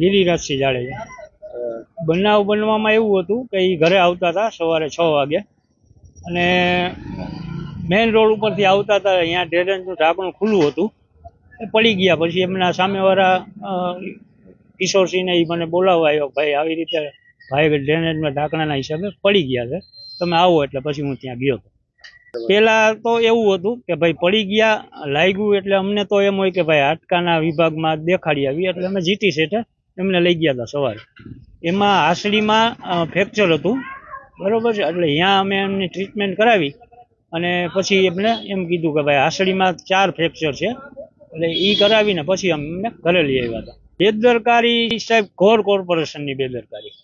ગિરિરાજસિંહ જાડેજા બનાવ બનવામાં એવું હતું કે એ ઘરે આવતા હતા સવારે છ વાગે. અને મેઇન રોડ ઉપરથી આવતા હતા, અહીંયા ડ્રેનેજનું ઢાંકણું ખુલ્લું હતું. એ પડી ગયા પછી એમના સામેવાળા કિશોરસિંહને એ મને બોલાવવા આવ્યો, ભાઈ, આવી રીતે ભાઈ, ડ્રેનેજના ઢાંકણાના હિસાબે પડી ગયા છે. તમે આવો એટલે પછી હું ત્યાં ગયો. હતો પેલા તો એવું હતું કે ભાઈ પડી ગયા, લાગ્યું એટલે અમને તો એમ હોય કે ભાઈ હાટકાના વિભાગમાં દેખાડી આવી, એટલે અમે જીટી સેટે એમને લઈ ગયા હતા સવારે. એમાં હાસડીમાં ફ્રેક્ચર હતું. બરોબર છે? એટલે અહીંયા અમે એમની ટ્રીટમેન્ટ કરાવી અને પછી એમને એમ કીધું કે ભાઈ હાસડીમાં ચાર ફ્રેક્ચર છે. એટલે એ કરાવીને પછી અમને ઘરે લઈ આવ્યા હતા. બેદરકારી સાહેબ, ઘોર કોર્પોરેશનની બેદરકારી.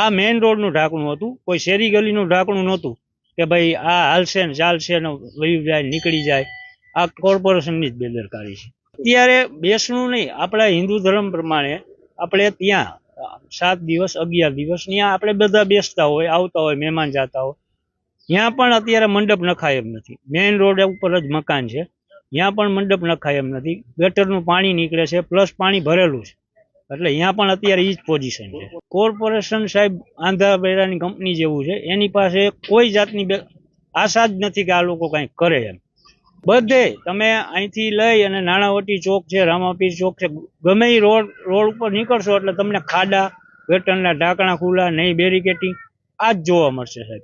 આ મેઇન રોડનું ઢાંકણું હતું. કોઈ શેરી ગલીનું ઢાંકણું નહોતું કે ભાઈ આ હાલશે ને ચાલશે ને વયું જાય નીકળી જાય. આ કોર્પોરેશનની જ બેદરકારી છે. અત્યારે બેસણું નહીં, આપણા હિન્દુ ધર્મ પ્રમાણે આપણે ત્યાં સાત દિવસ, અગિયાર દિવસ ત્યાં આપણે બધા બેસતા હોય, આવતા હોય, મહેમાન જતા હોય. ત્યાં પણ અત્યારે મંડપ નખાય એમ નથી. મેઇન રોડ ઉપર જ મકાન છે. ત્યાં પણ મંડપ નખાય એમ નથી. ગટરનું પાણી નીકળે છે પ્લસ પાણી ભરેલું છે. એટલે અહીંયા પણ અત્યારે એ જ પોઝિશન છે. કોર્પોરેશન સાહેબ આંધ્રા બેરાની કંપની જેવું છે. એની પાસે કોઈ જાતની આશા જ નથી કે આ લોકો કંઈક કરે એમ. બધે તમે અહીંથી લઈ અને નાણાવટી ચોક છે, રામાપીર ચોક છે, ગમે એ રોડ રોડ ઉપર નીકળશો એટલે તમને ખાડા, ગટરના ઢાંકણા ખુલ્લા, નહીં બેરિકેટિંગ આ જ જોવા મળશે સાહેબ.